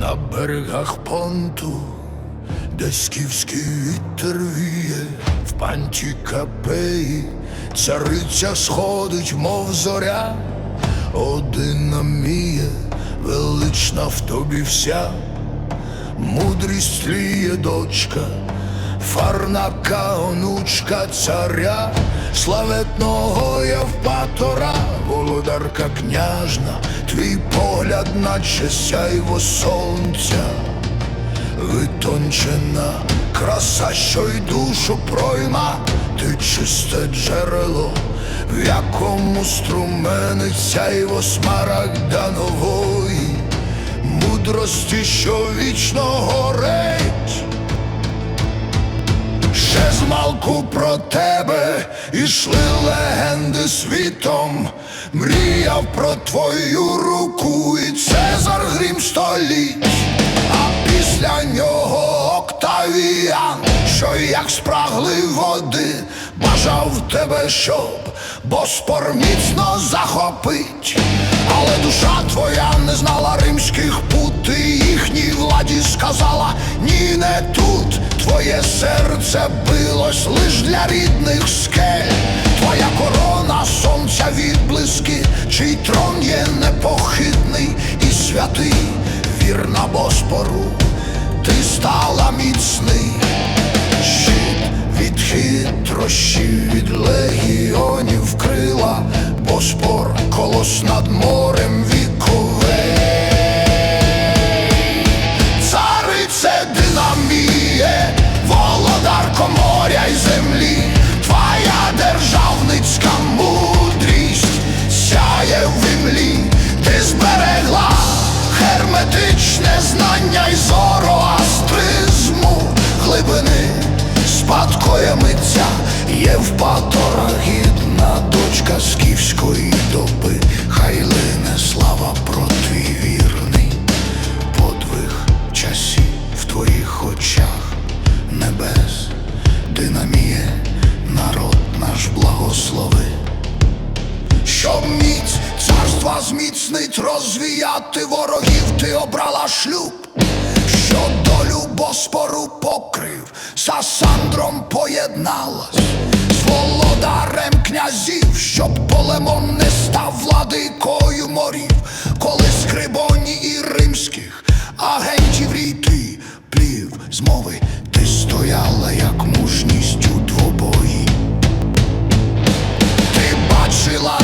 на берегах понту, де скіфський вітер віє, в панті капеї, цариця сходить, мов зоря, одина міє, велична в тобі вся, мудрість тліє дочка, фарнака, онучка царя, славетного Євпатора, володарка княжна, твій погляд, наче сяйво сонця, витончена краса, що й душу пройма, ти чисте джерело, в якому струмениться сяйво смарагда нової, мудрості, що вічно горить. Ще змалку про тебе ішли легенди світом, мріяв про твою руку і Цезар грім століть, а після нього Октавіян, що як спрагли води, бажав тебе, щоб Боспор міцно захопить, але душа твоя не знала римських пут, і їхній владі сказала ні, не тут. Твоє серце билось лиш для рідних скель, твоя корона, сонця відблиски, чий трон є непохитний і святий, вірна Боспору, ти стала міцний. Щит від хитрощів, від легіонів крила, Боспор колос над морем розвіяти ворогів, ти обрала шлюб, що долю боспору покрив, з Асандром поєдналась, з володарем князів, щоб полемон не став владикою морів, коли скрибоні і римських агентів ріти плів змови, ти стояла, як мужність у двобої. Ти бачила